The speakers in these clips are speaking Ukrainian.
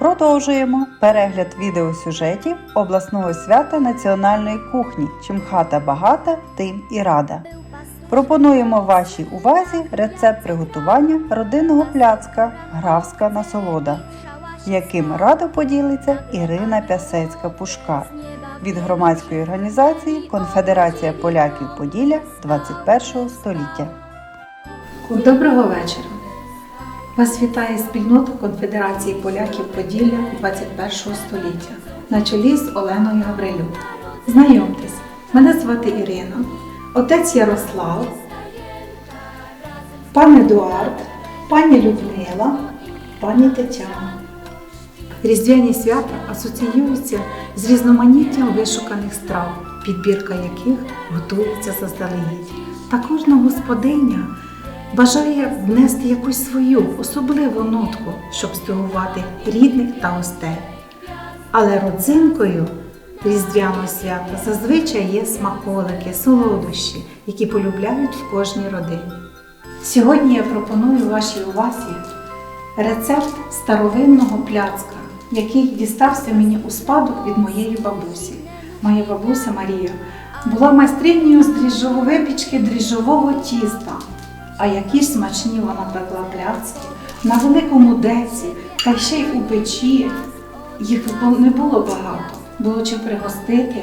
Продовжуємо перегляд відеосюжетів обласного свята національної кухні. Чим хата багата, тим і рада. Пропонуємо вашій увазі рецепт приготування родинного пляцка Графська насолода, яким радо поділиться Ірина Пясецька-Пушкар від громадської організації Конфедерація поляків Поділля 21 століття. Доброго вечора. Вас вітає спільнота Конфедерації поляків Поділля 21 століття на чолі з Оленою Гаврилюк. Знайомтесь, мене звати Ірина, отець Ярослав, пан Едуард, пані Людмила, пані Тетяна. Різдвяні свята асоціюються з різноманіттям вишуканих страв, підбірка яких готується заздалегідь. Та кожна господиня бажає внести якусь свою особливу нотку, щоб здивувати рідних та гостей. Але родзинкою різдвяного свята зазвичай є смаколики, солодощі, які полюбляють в кожній родині. Сьогодні я пропоную вашій увазі рецепт старовинного пляцка, який дістався мені у спадок від моєї бабусі. Моя бабуся Марія була майстринею з дріжджової випічки дріжджового тіста. А які смачні вона пекла пляцки на великому деці, та ще й у печі. Їх не було багато, було чим пригостити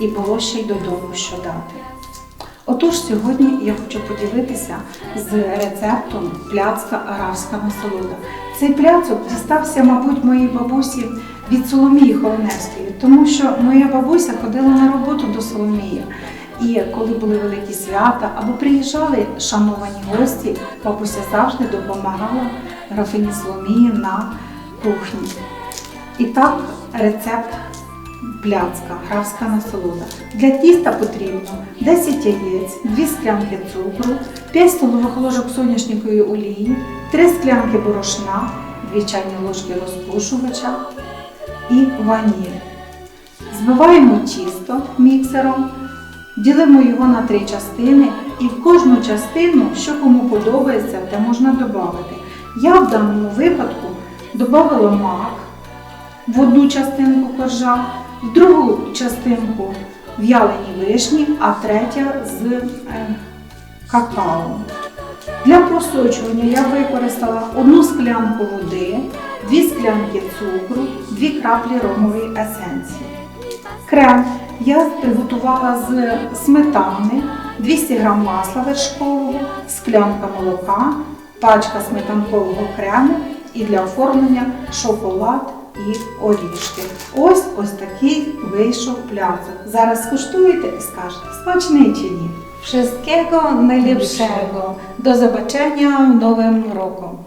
і було ще й додому що дати. Отож, сьогодні я хочу поділитися з рецептом пляцка арабська насолода. Цей пляцок дістався, мабуть, моїй бабусі від Соломії Холоневської, тому що моя бабуся ходила на роботу до Соломії. І коли були великі свята або приїжджали шановані гості, бабуся завжди допомагала графині Соломії на кухні. І так, рецепт пляцка, графська насолода. Для тіста потрібно 10 яєць, 2 склянки цукру, 5 столових ложок соняшникової олії, 3 склянки борошна, 2 чайні ложки розпушувача і ваніль. Збиваємо тісто міксером, ділимо його на три частини і в кожну частину, що кому подобається, те можна додати. Я в даному випадку додала мак в одну частинку коржа, в другу частинку в'ялені вишні, а третя з е, какао. Для просочування я використала одну склянку води, дві склянки цукру, дві краплі ромової есенції. Крем я приготувала з сметани, 200 г масла вершкового, склянка молока, пачка сметанкового крему і для оформлення шоколад і орішки. Ось ось такий вийшов пляцок. Зараз скуштуєте і скажете, смачний чи ні. Wszystkiego najlepszego. До побачення в новим роком.